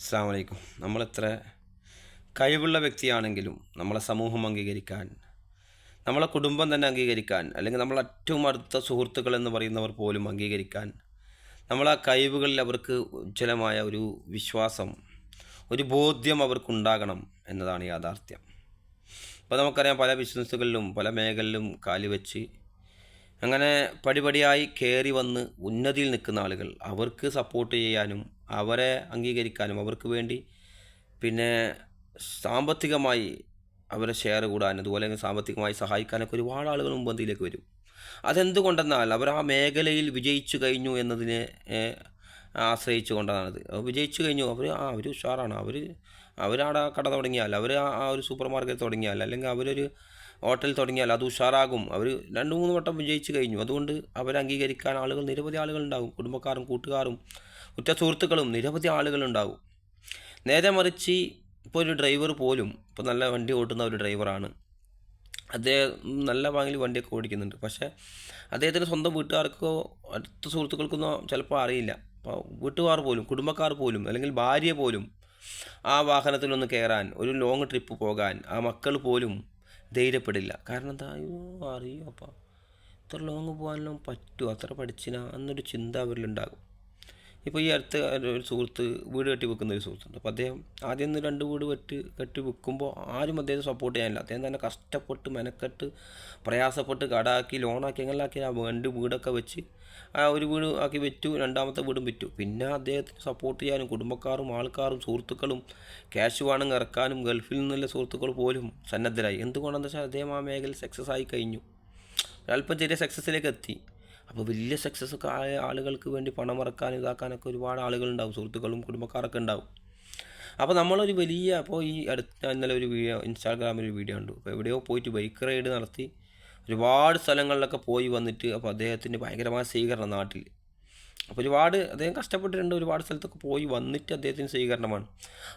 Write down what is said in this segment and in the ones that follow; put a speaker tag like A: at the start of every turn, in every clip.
A: അസ്സാം വലൈക്കും നമ്മളെത്ര കഴിവുള്ള വ്യക്തിയാണെങ്കിലും നമ്മളെ സമൂഹം അംഗീകരിക്കാൻ നമ്മളെ കുടുംബം തന്നെ അംഗീകരിക്കാൻ അല്ലെങ്കിൽ നമ്മളെ ഏറ്റവും അടുത്ത സുഹൃത്തുക്കൾ എന്ന് പറയുന്നവർ പോലും അംഗീകരിക്കാൻ നമ്മളെ കഴിവുകളിൽ അവർക്ക് ഉജ്ജ്വലമായ ഒരു വിശ്വാസം ഒരു ബോധ്യം അവർക്കുണ്ടാകണം എന്നതാണ് യാഥാർത്ഥ്യം. അപ്പോൾ നമുക്കറിയാം പല ബിസിനസ്സുകളിലും പല മേഖലയിലും കാലുവെച്ച് അങ്ങനെ പടിപടിയായി കയറി വന്ന് ഉന്നതിയിൽ നിൽക്കുന്ന ആളുകൾ അവർക്ക് സപ്പോർട്ട് ചെയ്യാനും അവരെ അംഗീകരിക്കാനും അവർക്ക് വേണ്ടി പിന്നെ സാമ്പത്തികമായി അവരെ ഷെയർ കൂടാനും അതുപോലെ സാമ്പത്തികമായി സഹായിക്കാനൊക്കെ ഒരുപാട് ആളുകൾ മുമ്പന്തിയിലേക്ക് വരും. അതെന്തുകൊണ്ടെന്നാൽ അവർ ആ മേഖലയിൽ വിജയിച്ചു കഴിഞ്ഞു എന്നതിനെ ആശ്രയിച്ചു കൊണ്ടാണത്. വിജയിച്ചു കഴിഞ്ഞു. അവർ ആ അവർ ഉഷാറാണ്. അവർ അവരവിടെ കട തുടങ്ങിയാൽ അവർ ആ ഒരു സൂപ്പർ മാർക്കറ്റ് തുടങ്ങിയാൽ അല്ലെങ്കിൽ അവരൊരു ഹോട്ടൽ തുടങ്ങിയാൽ അത് ഉഷാറാകും. അവർ രണ്ട് മൂന്ന് വട്ടം വിജയിച്ചു കഴിഞ്ഞു. അതുകൊണ്ട് അവരെ അംഗീകരിക്കാൻ ആളുകൾ നിരവധി ആളുകൾ ഉണ്ടാകും. കുടുംബക്കാരും കൂട്ടുകാരും ഉറ്റ സുഹൃത്തുക്കളും നിരവധി ആളുകളുണ്ടാവും. നേരെ മറിച്ച് ഇപ്പോൾ ഒരു ഡ്രൈവർ പോലും ഇപ്പോൾ നല്ല വണ്ടി ഓടുന്ന ഒരു ഡ്രൈവറാണ് അദ്ദേഹം നല്ല വാങ്ങിൽ വണ്ടിയൊക്കെ ഓടിക്കുന്നുണ്ട്. പക്ഷേ അദ്ദേഹത്തിന് സ്വന്തം വീട്ടുകാർക്കോ അടുത്ത സുഹൃത്തുക്കൾക്കൊന്നും ചിലപ്പോൾ അറിയില്ല. അപ്പോൾ വീട്ടുകാർ പോലും കുടുംബക്കാർ പോലും അല്ലെങ്കിൽ ഭാര്യ പോലും ആ വാഹനത്തിലൊന്ന് കയറാൻ ഒരു ലോങ് ട്രിപ്പ് പോകാൻ ആ മക്കൾ പോലും ധൈര്യപ്പെടില്ല. കാരണം എന്താ? അയ്യോ അറിയോ? അപ്പം ഇത്ര ലോങ് പോകാനൊന്നും പറ്റുമോ അത്ര പഠിച്ചിനാ? എന്നൊരു ചിന്ത അവരിലുണ്ടാകും. ഇപ്പോൾ ഈ അടുത്ത ഒരു സുഹൃത്ത് വീട് കെട്ടി വെക്കുന്ന ഒരു സുഹൃത്തുണ്ട്. അപ്പോൾ അദ്ദേഹം ആദ്യം ഒന്ന് രണ്ട് വീട് വെട്ടി കെട്ടി വെക്കുമ്പോൾ ആരും അദ്ദേഹത്തെ സപ്പോർട്ട് ചെയ്യാനില്ല. അദ്ദേഹം തന്നെ കഷ്ടപ്പെട്ട് മെനക്കെട്ട് പ്രയാസപ്പെട്ട് കടാക്കി ലോണാക്കി എങ്ങനെയാക്കി ആ രണ്ട് വീടൊക്കെ വെച്ച് ആ ഒരു വീട് ആക്കി വെറ്റു രണ്ടാമത്തെ വീടും വിറ്റു. പിന്നെ അദ്ദേഹത്തിന് സപ്പോർട്ട് ചെയ്യാനും കുടുംബക്കാരും ആൾക്കാരും സുഹൃത്തുക്കളും ക്യാഷ് വേണമെങ്കിൽ ഇറക്കാനും ഗൾഫിൽ നിന്നുള്ള സുഹൃത്തുക്കൾ പോലും സന്നദ്ധരായി. എന്തുകൊണ്ടെന്ന് വെച്ചാൽ അദ്ദേഹം ആ മേഖലയിൽ സക്സസ് ആയി കഴിഞ്ഞു. ഒരല്പം ചെറിയ സക്സസ്സിലേക്ക് എത്തി. അപ്പോൾ വലിയ സക്സസ് ഒക്കെ ആയ ആളുകൾക്ക് വേണ്ടി പണം ഇറക്കാനും ഇതാക്കാനൊക്കെ ഒരുപാട് ആളുകളുണ്ടാവും സുഹൃത്തുക്കളും കുടുംബക്കാരൊക്കെ ഉണ്ടാവും. അപ്പോൾ നമ്മളൊരു വലിയ അപ്പോൾ ഈ അടുത്ത ഇന്നലെ ഒരു വീഡിയോ ഇൻസ്റ്റാഗ്രാമിൽ ഒരു വീഡിയോ ഉണ്ട് അപ്പോൾ എവിടെയോ പോയിട്ട് ബൈക്ക് റൈഡ് നടത്തി ഒരുപാട് സ്ഥലങ്ങളിലൊക്കെ പോയി വന്നിട്ട് അപ്പോൾ അദ്ദേഹത്തിന് ഭയങ്കരമായ സ്വീകരണം നാട്ടിൽ. അപ്പോൾ ഒരുപാട് അദ്ദേഹം കഷ്ടപ്പെട്ടിട്ടുണ്ട് ഒരുപാട് സ്ഥലത്തൊക്കെ പോയി വന്നിട്ട് അദ്ദേഹത്തിന് സ്വീകരണമാണ്.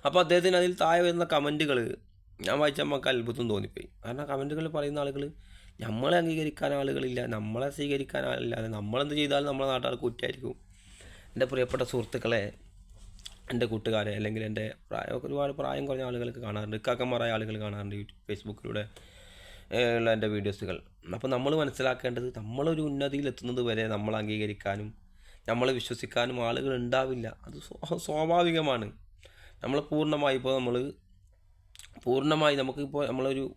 A: അപ്പോൾ അദ്ദേഹത്തിന് അതിൽ താഴെ വരുന്ന കമന്റുകൾ ഞാൻ വായിച്ച നമുക്ക് അത്ഭുതം തോന്നിപ്പോയി. കാരണം കമന്റുകൾ പറയുന്ന ആളുകൾ നമ്മളെ അംഗീകരിക്കാൻ ആളുകളില്ല നമ്മളെ സ്വീകരിക്കാൻ ആളില്ലാതെ നമ്മളെന്ത് ചെയ്താലും നമ്മളെ നാട്ടുകാർ കുറ്റമായിരിക്കും. എന്റെ പ്രിയപ്പെട്ട സുഹൃത്തുക്കളെ എന്റെ കൂട്ടുകാരെ അല്ലെങ്കിൽ എന്റെ പ്രായം ഒരുപാട് പ്രായം കുറഞ്ഞ ആളുകൾക്ക് കാണാറുണ്ട്. ഇക്കാക്കന്മാരായ ആളുകൾ കാണാറുണ്ട് യൂട്യൂബ് ഫേസ്ബുക്കിലൂടെ ഉള്ള എന്റെ വീഡിയോസുകൾ. അപ്പോൾ നമ്മൾ മനസ്സിലാക്കേണ്ടത് നമ്മളൊരു ഉന്നതിയിൽ എത്തുന്നത് വരെ നമ്മൾ അംഗീകരിക്കാനും നമ്മൾ വിശ്വസിക്കാനും ആളുകൾ ഉണ്ടാവില്ല. അത് സ്വാഭാവികമാണ്. നമ്മൾ പൂർണമായി ഇപ്പോൾ നമ്മൾ പൂർണമായി നമുക്കിപ്പോൾ നമ്മളൊരു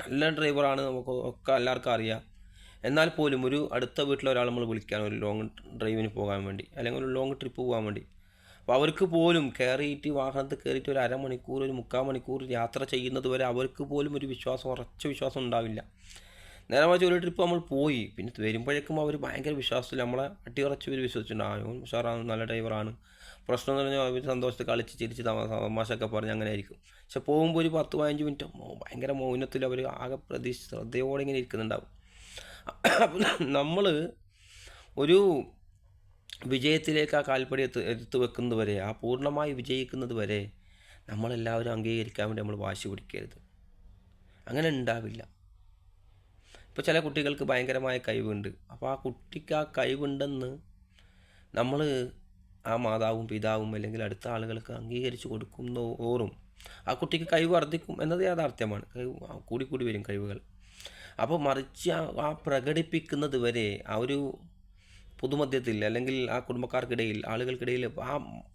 A: നല്ല ഡ്രൈവറാണ് നമുക്ക് ഒക്കെ എല്ലാവർക്കും അറിയാം. എന്നാൽ പോലും ഒരു അടുത്ത വീട്ടിലെ ഒരാൾ നമ്മൾ വിളിക്കാൻ ഒരു ലോങ് ഡ്രൈവിന് പോകാൻ വേണ്ടി അല്ലെങ്കിൽ ഒരു ലോങ് ട്രിപ്പ് പോകാൻ വേണ്ടി. അപ്പോൾ അവർക്ക് പോലും കയറിയിട്ട് വാഹനത്തിൽ കയറിയിട്ട് ഒരു അരമണിക്കൂർ ഒരു മുക്കാൽ മണിക്കൂർ യാത്ര ചെയ്യുന്നത് വരെ അവർക്ക് പോലും ഒരു വിശ്വാസം ഉറച്ച വിശ്വാസം ഉണ്ടാവില്ല. നേരെ മറിച്ച് ഒരു ട്രിപ്പ് നമ്മൾ പോയി പിന്നെ വരുമ്പോഴേക്കും അവർ ഭയങ്കര വിശ്വാസത്തിൽ നമ്മളെ അട്ടിയുറച്ച് ഒരു വിശ്വസിച്ചിട്ടുണ്ട്. ആ ഉഷാറാണ് നല്ല ഡ്രൈവറാണ് പ്രശ്നം എന്ന് പറഞ്ഞാൽ സന്തോഷത്തിൽ കളിച്ച് ചിരിച്ച് തമാ- തമാശയൊക്കെ പറഞ്ഞ് അങ്ങനെ ആയിരിക്കും പക്ഷെ പോകുമ്പോൾ ഒരു പത്ത് പതിനഞ്ച് മിനിറ്റ് ഭയങ്കര മൗനത്തിൽ അവർ ആകെ പ്രതീക്ഷ ശ്രദ്ധയോടെ ഇങ്ങനെ ഇരിക്കുന്നുണ്ടാവും. അപ്പം നമ്മൾ ഒരു വിജയത്തിലേക്ക് ആ കാൽപ്പടി എത്ത് എടുത്തു വെക്കുന്നത് വരെ ആ പൂർണമായി വിജയിക്കുന്നത് വരെ നമ്മളെല്ലാവരും അംഗീകരിക്കാൻ വേണ്ടി നമ്മൾ വാശി പിടിക്കരുത്. അങ്ങനെ ഉണ്ടാവില്ല. ഇപ്പോൾ ചില കുട്ടികൾക്ക് ഭയങ്കരമായ കഴിവുണ്ട്. അപ്പോൾ ആ കുട്ടിക്ക് ആ കഴിവുണ്ടെന്ന് നമ്മൾ ആ മാതാവും പിതാവും അല്ലെങ്കിൽ അടുത്ത ആളുകൾക്ക് അംഗീകരിച്ചു കൊടുക്കുന്ന ഓറും ആ കുട്ടിക്ക് കഴിവ് വർദ്ധിക്കും എന്നത് യാഥാർത്ഥ്യമാണ്. കൂടി വരും കഴിവുകൾ. അപ്പോൾ മറിച്ച് ആ പ്രകടിപ്പിക്കുന്നത് വരെ ആ ഒരു പൊതുമധ്യത്തിൽ അല്ലെങ്കിൽ ആ കുടുംബക്കാർക്കിടയിൽ ആളുകൾക്കിടയിൽ ആ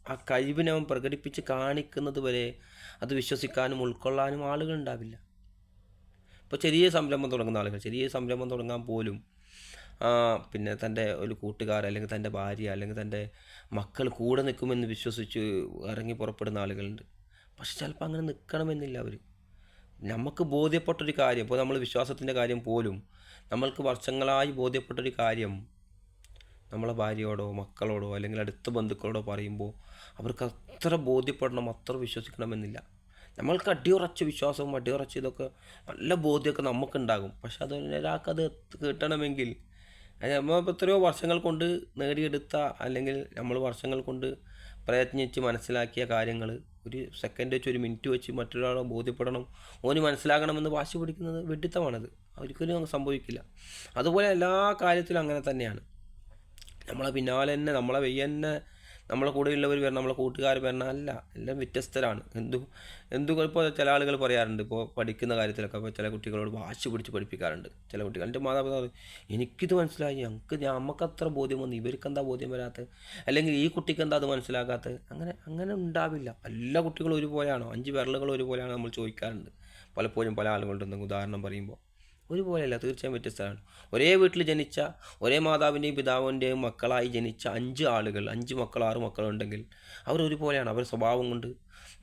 A: ആ കഴിവിനെ അവൻ പ്രകടിപ്പിച്ച് കാണിക്കുന്നത് വരെ അത് വിശ്വസിക്കാനും ഉൾക്കൊള്ളാനും ആളുകൾ ഉണ്ടാവില്ല. ഇപ്പോൾ ചെറിയ സംരംഭം തുടങ്ങുന്ന ആളുകൾ ചെറിയ സംരംഭം തുടങ്ങാൻ പോലും പിന്നെ തന്റെ ഒരു കൂട്ടുകാർ അല്ലെങ്കിൽ തന്റെ ഭാര്യ അല്ലെങ്കിൽ തന്റെ മക്കൾ കൂടെ നിൽക്കുമെന്ന് വിശ്വസിച്ച് ഇറങ്ങി പുറപ്പെടുന്ന ആളുകളുണ്ട്. പക്ഷെ ചിലപ്പോൾ അങ്ങനെ നിൽക്കണമെന്നില്ല അവർ. നമുക്ക് ബോധ്യപ്പെട്ടൊരു കാര്യം ഇപ്പോൾ നമ്മൾ വിശ്വാസത്തിന്റെ കാര്യം പോലും നമ്മൾക്ക് വർഷങ്ങളായി ബോധ്യപ്പെട്ടൊരു കാര്യം നമ്മളെ ഭാര്യയോടോ മക്കളോടോ അല്ലെങ്കിൽ അടുത്ത ബന്ധുക്കളോടോ പറയുമ്പോൾ അവർക്ക് അത്ര ബോധ്യപ്പെടണം അത്ര വിശ്വസിക്കണമെന്നില്ല. നമ്മൾക്ക് അടിയുറച്ച വിശ്വാസവും അടിയുറച്ച ഇതൊക്കെ നല്ല ബോധ്യമൊക്കെ നമുക്കുണ്ടാകും. പക്ഷെ അത് ഒരാൾക്കത് കിട്ടണമെങ്കിൽ നമ്മളിപ്പോൾ എത്രയോ വർഷങ്ങൾ കൊണ്ട് നേടിയെടുത്ത അല്ലെങ്കിൽ നമ്മൾ വർഷങ്ങൾ കൊണ്ട് പ്രയത്നിച്ച് മനസ്സിലാക്കിയ കാര്യങ്ങൾ. ഒരു സെക്കൻഡ് വെച്ച് ഒരു മിനിറ്റ് വെച്ച് മറ്റൊരാളെ ബോധ്യപ്പെടണം. ഓന് മനസ്സിലാകണമെന്ന് വാശി പിടിക്കുന്നത് വെഡിത്തമാണത് ഒരിക്കലും അങ്ങ് സംഭവിക്കില്ല. അതുപോലെ എല്ലാ കാര്യത്തിലും അങ്ങനെ തന്നെയാണ്. നമ്മളെ പിന്നാലെ തന്നെ നമ്മളെ വെയ്യ തന്നെ നമ്മളെ കൂടെയുള്ളവർ വരണം നമ്മളെ കൂട്ടുകാർ വരണം അല്ല എല്ലാം വ്യത്യസ്തരാണ്. എന്തു എന്തു ഇപ്പോൾ ചില ആളുകൾ പറയാറുണ്ട്. ഇപ്പോൾ പഠിക്കുന്ന കാര്യത്തിലൊക്കെ അപ്പോൾ ചില കുട്ടികളോട് വാശി പിടിച്ച് പഠിപ്പിക്കാറുണ്ട്. ചില കുട്ടികൾ എന്റെ മാതാപിതാക്കൾ എനിക്കിത് മനസ്സിലായി. ഞങ്ങൾക്ക് നമുക്ക് അത്ര ബോധ്യം വന്നു. ഇവർക്ക് എന്താ ബോധ്യം വരാത്തത്? അല്ലെങ്കിൽ ഈ കുട്ടിക്ക് എന്താ അത് മനസ്സിലാകാത്തത്? അങ്ങനെ അങ്ങനെ ഉണ്ടാവില്ല. എല്ലാ കുട്ടികളും ഒരുപോലെയാണോ? അഞ്ച് വിരലുകൾ ഒരുപോലെയാണോ നമ്മൾ ചോദിക്കാറുണ്ട്. പലപ്പോഴും പല ആളുകളുണ്ടെന്ന് ഉദാഹരണം പറയുമ്പോൾ. ഒരുപോലെയല്ല തീർച്ചയായും വ്യത്യസ്തമാണ് ഒരേ വീട്ടിൽ ജനിച്ച ഒരേ മാതാവിന്റെയും പിതാവിന്റെയും മക്കളായി ജനിച്ച അഞ്ച് ആളുകൾ അഞ്ച് മക്കൾ ആറ് മക്കളുണ്ടെങ്കിൽ അവർ ഒരുപോലെയാണ്. അവരുടെ സ്വഭാവം കൊണ്ട്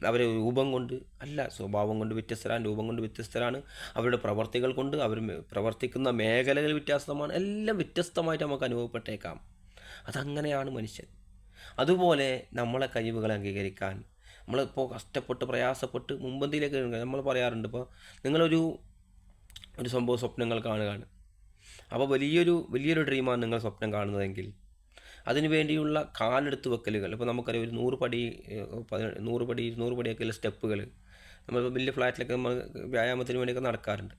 A: അവരെ രൂപം കൊണ്ട് അല്ല സ്വഭാവം കൊണ്ട് വ്യത്യസ്തരാണ് രൂപം കൊണ്ട് വ്യത്യസ്തരാണ്. അവരുടെ പ്രവർത്തികൾ കൊണ്ട് അവർ പ്രവർത്തിക്കുന്ന മേഖലകൾ വ്യത്യാസമാണ്. എല്ലാം വ്യത്യസ്തമായിട്ട് നമുക്ക് അനുഭവപ്പെട്ടേക്കാം. അതങ്ങനെയാണ് മനുഷ്യൻ. അതുപോലെ നമ്മളെ കഴിവുകൾ അംഗീകരിക്കാൻ നമ്മളിപ്പോൾ കഷ്ടപ്പെട്ട് പ്രയാസപ്പെട്ട് മുമ്പന്തിയിലേക്ക് നമ്മൾ പറയാറുണ്ട്. ഇപ്പോൾ നിങ്ങളൊരു ഒരു സംഭവം സ്വപ്നങ്ങൾ കാണുകയാണ്. അപ്പോൾ വലിയൊരു വലിയൊരു ഡ്രീമാണ് നിങ്ങൾ സ്വപ്നം കാണുന്നതെങ്കിൽ. അതിനു വേണ്ടിയുള്ള കാലെടുത്ത് വെക്കലുകൾ. ഇപ്പോൾ നമുക്കറിയാം ഒരു നൂറ് പടി നൂറ് പടി ഇരുന്നൂറ് പടിയൊക്കെയുള്ള സ്റ്റെപ്പുകൾ നമ്മളിപ്പോൾ വലിയ ഫ്ലാറ്റിലൊക്കെ നമ്മൾ വ്യായാമത്തിന് വേണ്ടിയൊക്കെ നടക്കാറുണ്ട്.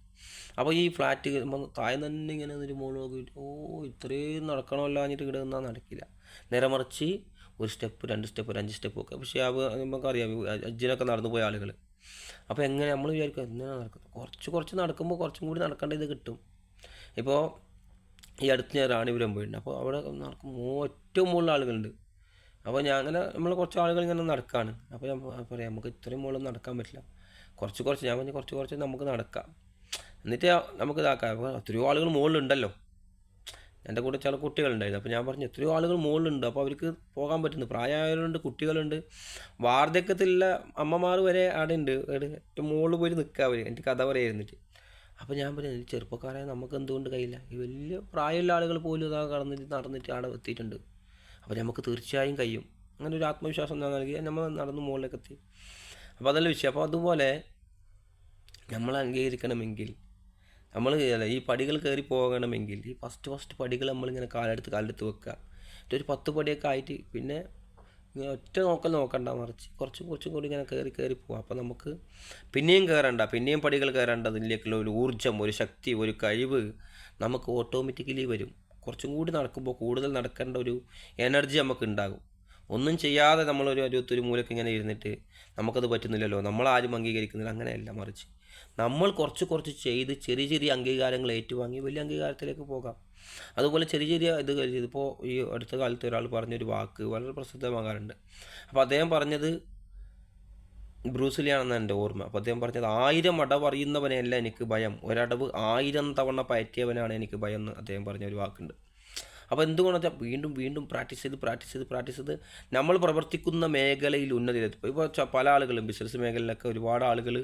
A: അപ്പോൾ ഈ ഫ്ലാറ്റ് നമ്മൾ താഴെ തന്നെ ഇങ്ങനെ ഒരു മുകളിൽ ഓ ഇത്രയും നടക്കണമല്ലോ എന്നിട്ട് കിടന്ന നടക്കില്ല. നേരെ മറിച്ച് ഒരു സ്റ്റെപ്പ് രണ്ട് സ്റ്റെപ്പ് ഒരു അഞ്ച് സ്റ്റെപ്പ് ഒക്കെ. പക്ഷേ അത് നമുക്കറിയാം അജ്ജിനൊക്കെ നടന്നു പോയ ആളുകൾ അപ്പോൾ എങ്ങനെ നമ്മൾ വിചാരിക്കും എങ്ങനെ നടക്കുന്നത്? കുറച്ച് കുറച്ച് നടക്കുമ്പോൾ കുറച്ചും കൂടി നടക്കേണ്ട ഇത് കിട്ടും. ഇപ്പോൾ ഈ അടുത്ത് ഞാൻ റാണിപുരം പോയിട്ടുണ്ട്. അപ്പോൾ അവിടെ നടക്കുമ്പോൾ ഏറ്റവും മുകളിൽ ആളുകളുണ്ട്. അപ്പോൾ ഞാൻ അങ്ങനെ നമ്മൾ കുറച്ച് ആളുകൾ ഇങ്ങനെ നടക്കുകയാണ് അപ്പോൾ ഞാൻ പറയാം നമുക്ക് ഇത്രയും മുകളിൽ നടക്കാൻ പറ്റില്ല. കുറച്ച് കുറച്ച് ഞാൻ പറഞ്ഞ് കുറച്ച് കുറച്ച് നമുക്ക് നടക്കാം. എന്നിട്ട് നമുക്ക് ഇതാക്കാം. അപ്പോൾ എത്രയോ ആളുകൾ മുകളിലുണ്ടല്ലോ. എന്റെ കൂടെ ചില കുട്ടികളുണ്ടായിരുന്നു. അപ്പോൾ ഞാൻ പറഞ്ഞു എത്രയോ ആളുകൾ മുകളിലുണ്ട്. അപ്പോൾ അവർക്ക് പോകാൻ പറ്റുന്നു പ്രായമായവരുണ്ട് കുട്ടികളുണ്ട്. വാർദ്ധക്യത്തിലുള്ള അമ്മമാർ വരെ അവിടെ ഉണ്ട്. ഏറ്റവും മുകളിൽ പോയി നിൽക്കുക അവർ. എന്റെ കഥ പറയായിരുന്നിട്ട്. അപ്പോൾ ഞാൻ പറഞ്ഞു "ഈ ചെറുപ്പക്കാരായ നമുക്ക് എന്തുകൊണ്ട് കഴിയില്ല? ഈ വലിയ പ്രായമുള്ള ആളുകൾ പോലും ഇതാ കടന്നിട്ട് നടന്നിട്ട് അവിടെ എത്തിയിട്ടുണ്ട്. അപ്പോൾ നമുക്ക് തീർച്ചയായും കഴിയും. അങ്ങനെ ഒരു ആത്മവിശ്വാസം ഞാൻ നൽകി. നമ്മൾ നടന്ന് മുകളിലേക്ക് എത്തി. അപ്പോൾ അതല്ല വിഷയം. അപ്പോൾ അതുപോലെ നമ്മൾ അംഗീകരിക്കണമെങ്കിൽ നമ്മൾ ഈ പടികൾ കയറി പോകണമെങ്കിൽ ഈ ഫസ്റ്റ് ഫസ്റ്റ് പടികൾ നമ്മളിങ്ങനെ കാലെടുത്ത് കാലെടുത്ത് വെക്കുക. എന്നിട്ട് ഒരു പത്ത് പടിയൊക്കെ ആയിട്ട് പിന്നെ ഇങ്ങനെ ഒറ്റ നോക്കൽ നോക്കണ്ട മറിച്ച് കുറച്ചും കുറച്ചും കൂടി ഇങ്ങനെ കയറി കയറി പോവാം. അപ്പോൾ നമുക്ക് പിന്നെയും കയറണ്ട പിന്നെയും പടികൾ കയറേണ്ട അതിലേക്കുള്ള ഒരു ഊർജം ഒരു ശക്തി ഒരു കഴിവ് നമുക്ക് ഓട്ടോമാറ്റിക്കലി വരും. കുറച്ചും കൂടി നടക്കുമ്പോൾ കൂടുതൽ നടക്കേണ്ട ഒരു എനർജി നമുക്ക് ഉണ്ടാകും. ഒന്നും ചെയ്യാതെ നമ്മളൊരു അരുപത്തൊരു മൂലക്ക് ഇങ്ങനെ ഇരുന്നിട്ട് നമുക്കത് പറ്റുന്നില്ലല്ലോ. നമ്മളാരും അംഗീകരിക്കുന്നില്ല. അങ്ങനെയല്ല മറിച്ച് നമ്മൾ കുറച്ച് കുറച്ച് ചെയ്ത് ചെറിയ ചെറിയ അംഗീകാരങ്ങൾ ഏറ്റുവാങ്ങി വലിയ അംഗീകാരത്തിലേക്ക് പോകാം. അതുപോലെ ചെറിയ ചെറിയ ഇത് ഇതിപ്പോൾ ഈ അടുത്ത കാലത്ത് ഒരാൾ പറഞ്ഞൊരു വാക്ക് വളരെ പ്രസിദ്ധമാകാറുണ്ട്. അപ്പോൾ അദ്ദേഹം പറഞ്ഞത് ബ്രൂസിലിയാണെന്ന് എന്റെ ഓർമ്മ. അപ്പോൾ അദ്ദേഹം പറഞ്ഞത് ആയിരം അടവ് അറിയുന്നവനെയല്ല എനിക്ക് ഭയം. ഒരടവ് ആയിരം തവണ പയറ്റിയവനാണ് എനിക്ക് ഭയം എന്ന് അദ്ദേഹം പറഞ്ഞ ഒരു വാക്കുണ്ട്. അപ്പോൾ എന്തുകൊണ്ടെന്ന് വെച്ചാൽ വീണ്ടും വീണ്ടും പ്രാക്ടീസ് ചെയ്ത് പ്രാക്ടീസ് ചെയ്ത് പ്രാക്ടീസ് ചെയ്ത് നമ്മൾ പ്രവർത്തിക്കുന്ന മേഖലയിൽ ഉന്നതിയിലെത്തും. ഇപ്പോൾ പല ആളുകളും ബിസിനസ് മേഖലയിലൊക്കെ ഒരുപാട് ആളുകൾ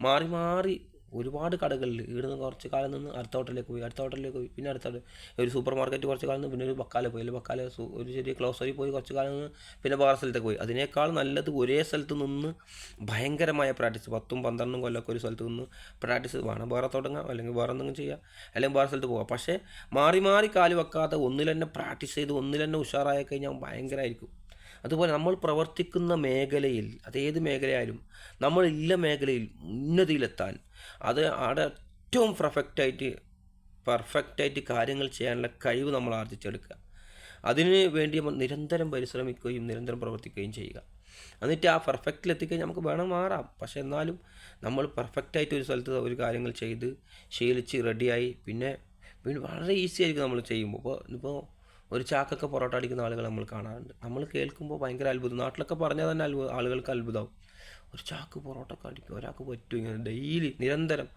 A: മാറി മാറി ഒരുപാട് കടകളിൽ ഇവിടുന്ന് കുറച്ച് കാലം നിന്ന് അടുത്ത ഹോട്ടലിലേക്ക് പോയി അടുത്ത ഹോട്ടലിലേക്ക് പോയി പിന്നെ അടുത്ത ഒരു സൂപ്പർ മാർക്കറ്റ് കുറച്ച് കാലം നിന്ന് പിന്നെ ഒരു ബക്കാല പോയി. അല്ലെങ്കിൽ ബക്കാല ഒരു ചെറിയ ക്ലോസറി പോയി കുറച്ച് കാലം നിന്ന് പിന്നെ വേറെ സ്ഥലത്തേക്ക് പോയി. അതിനേക്കാൾ നല്ലത് ഒരേ സ്ഥലത്ത് നിന്ന് ഭയങ്കരമായ പ്രാക്ടീസ് പത്തും പന്ത്രണ്ടും കൊല്ലമൊക്കെ ഒരു സ്ഥലത്ത് നിന്ന് പ്രാക്ടീസ് വേണം. വേറെ തുടങ്ങാം അല്ലെങ്കിൽ വേറെ എന്തെങ്കിലും ചെയ്യാം അല്ലെങ്കിൽ വേറെ സ്ഥലത്ത് പോകാം. പക്ഷേ മാറി മാറി കാൽ വെക്കാതെ ഒന്നിൽ തന്നെ പ്രാക്ടീസ് ചെയ്ത് ഒന്നിൽ തന്നെ ഉഷാറായി കഴിഞ്ഞാൽ ഭയങ്കരമായിരിക്കും അതുപോലെ നമ്മൾ പ്രവർത്തിക്കുന്ന മേഖലയിൽ അതേത് മേഖലയായാലും നമ്മളില്ല മേഖലയിൽ ഉന്നതിയിലെത്താൻ അത് അവിടെ ഏറ്റവും പെർഫെക്റ്റായിട്ട് പെർഫെക്റ്റായിട്ട് കാര്യങ്ങൾ ചെയ്യാനുള്ള കഴിവ് നമ്മൾ ആർജിച്ചെടുക്കുക അതിന് വേണ്ടി നമ്മൾ നിരന്തരം പരിശ്രമിക്കുകയും നിരന്തരം പ്രവർത്തിക്കുകയും ചെയ്യുക. എന്നിട്ട് ആ പെർഫെക്റ്റിൽ എത്തിക്കഴിഞ്ഞാൽ നമുക്ക് വേണം മാറാം. പക്ഷേ എന്നാലും നമ്മൾ പെർഫെക്റ്റായിട്ട് ഒരു സ്ഥലത്ത് ഒരു കാര്യങ്ങൾ ചെയ്ത് ശീലിച്ച് റെഡിയായി പിന്നെ പിന്നെ വളരെ ഈസി ആയിരിക്കും നമ്മൾ ചെയ്യുമ്പോൾ. ഇപ്പോൾ ഇപ്പോൾ ഒരു ചാക്കൊക്കെ പൊറോട്ട അടിക്കുന്ന ആളുകൾ നമ്മൾ കാണാറുണ്ട്. നമ്മൾ കേൾക്കുമ്പോൾ ഭയങ്കര അത്ഭുതം. നാട്ടിലൊക്കെ പറഞ്ഞാൽ തന്നെ അത്ഭുതം ആളുകൾക്ക് അത്ഭുതമാവും ഒരു ചാക്ക് പൊറോട്ട ഒക്കെ അടിക്കും. ഒരാൾക്ക് പറ്റും ഇങ്ങനെ ഡെയിലി നിരന്തരം.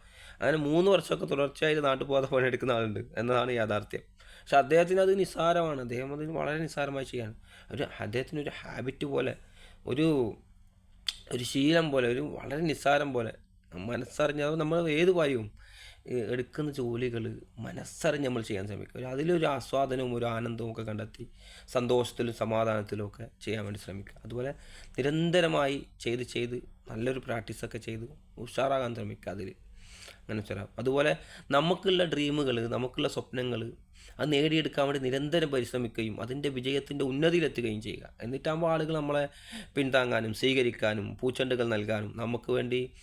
A: അങ്ങനെ മൂന്ന് വർഷമൊക്കെ തുടർച്ചയായി നാട്ടിൽ പോകാതെ പണിയെടുക്കുന്ന ആളുണ്ട് എന്നതാണ് യാഥാർത്ഥ്യം. പക്ഷെ അദ്ദേഹത്തിന് അത് നിസ്സാരമാണ്. അദ്ദേഹം അതിന് വളരെ നിസ്സാരമായി ചെയ്യാണ് ഒരു അദ്ദേഹത്തിന് ഒരു ഹാബിറ്റ് പോലെ ഒരു ഒരു ശീലം പോലെ ഒരു വളരെ നിസ്സാരം പോലെ. മനസ്സറിഞ്ഞ അത് നമ്മൾ ഏത് കാര്യവും എടുക്കുന്ന ജോലികൾ മനസ്സറിഞ്ഞ് നമ്മൾ ചെയ്യാൻ ശ്രമിക്കുക അതിലൊരു ആസ്വാദനവും ഒരു ആനന്ദവും ഒക്കെ കണ്ടെത്തി സന്തോഷത്തിലും സമാധാനത്തിലും ഒക്കെ ചെയ്യാൻ വേണ്ടി ശ്രമിക്കുക. അതുപോലെ നിരന്തരമായി ചെയ്ത് ചെയ്ത് നല്ലൊരു പ്രാക്ടീസൊക്കെ ചെയ്ത് ഉഷാറാകാൻ ശ്രമിക്കുക അതിൽ അങ്ങനെ ഉഷാറാകും അതുപോലെ നമുക്കുള്ള ഡ്രീമുകൾ നമുക്കുള്ള സ്വപ്നങ്ങൾ അത് നേടിയെടുക്കാൻ വേണ്ടി നിരന്തരം പരിശ്രമിക്കുകയും അതിന്റെ വിജയത്തിന്റെ ഉന്നതിയിലെത്തുകയും ചെയ്യുക. എന്നിട്ടാകുമ്പോൾ ആളുകൾ നമ്മളെ പിന്താങ്ങാനും സ്വീകരിക്കാനും പൂച്ചെണ്ടുകൾ നൽകാനും നമുക്ക് വേണ്ടി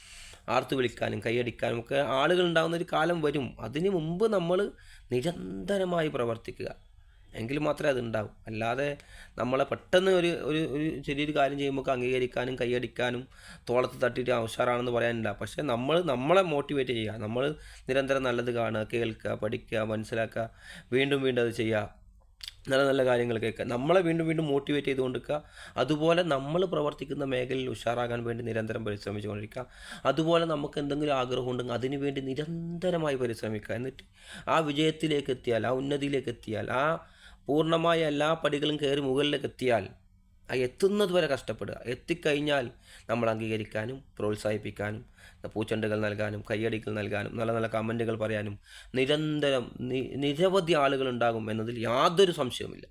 A: ആർത്തു വിളിക്കാനും കൈയടിക്കാനും ഒക്കെ ആളുകൾ ഉണ്ടാകുന്ന ഒരു കാലം വരും. അതിന് മുമ്പ് നമ്മൾ നിരന്തരമായി പ്രവർത്തിക്കുക. എങ്കിൽ മാത്രമേ അത് ഉണ്ടാവും അല്ലാതെ നമ്മളെ പെട്ടെന്ന് ഒരു ഒരു ഒരു ചെറിയൊരു കാര്യം ചെയ്യുമ്പോൾ അംഗീകരിക്കാനും കൈയടിക്കാനും തോളത്ത് തട്ടിയിട്ട് "ആ, ഉഷാറാണെന്ന് പറയാനില്ല. പക്ഷേ നമ്മൾ നമ്മളെ മോട്ടിവേറ്റ് ചെയ്യുക. നമ്മൾ നിരന്തരം നല്ലത് കാണുക കേൾക്കുക പഠിക്കുക മനസ്സിലാക്കുക വീണ്ടും വീണ്ടും അത് ചെയ്യുക. നല്ല നല്ല കാര്യങ്ങൾ കേൾക്കുക. നമ്മളെ വീണ്ടും വീണ്ടും മോട്ടിവേറ്റ് ചെയ്ത് കൊടുക്കുക അതുപോലെ നമ്മൾ പ്രവർത്തിക്കുന്ന മേഖലയിൽ ഉഷാറാകാൻ വേണ്ടി നിരന്തരം പരിശ്രമിച്ചുകൊണ്ടിരിക്കുക. അതുപോലെ നമുക്ക് എന്തെങ്കിലും ആഗ്രഹം ഉണ്ടെങ്കിൽ അതിനുവേണ്ടി നിരന്തരമായി പരിശ്രമിക്കുക. എന്നിട്ട് ആ വിജയത്തിലേക്ക് എത്തിയാൽ ആ ഉന്നതിയിലേക്ക് എത്തിയാൽ ആ പൂർണമായ എല്ലാ പടികളും കയറി മുകളിലേക്ക് എത്തിയാൽ ആ എത്തുന്നത് വരെ കഷ്ടപ്പെടുക. എത്തിക്കഴിഞ്ഞാൽ നമ്മൾ അംഗീകരിക്കാനും പ്രോത്സാഹിപ്പിക്കാനും പൂച്ചെണ്ടുകൾ നൽകാനും കയ്യടികൾ നൽകാനും നല്ല നല്ല കമന്റുകൾ പറയാനും നിരന്തരം നിരവധി ആളുകൾ ഉണ്ടാകും എന്നതിൽ യാതൊരു സംശയവുമില്ല.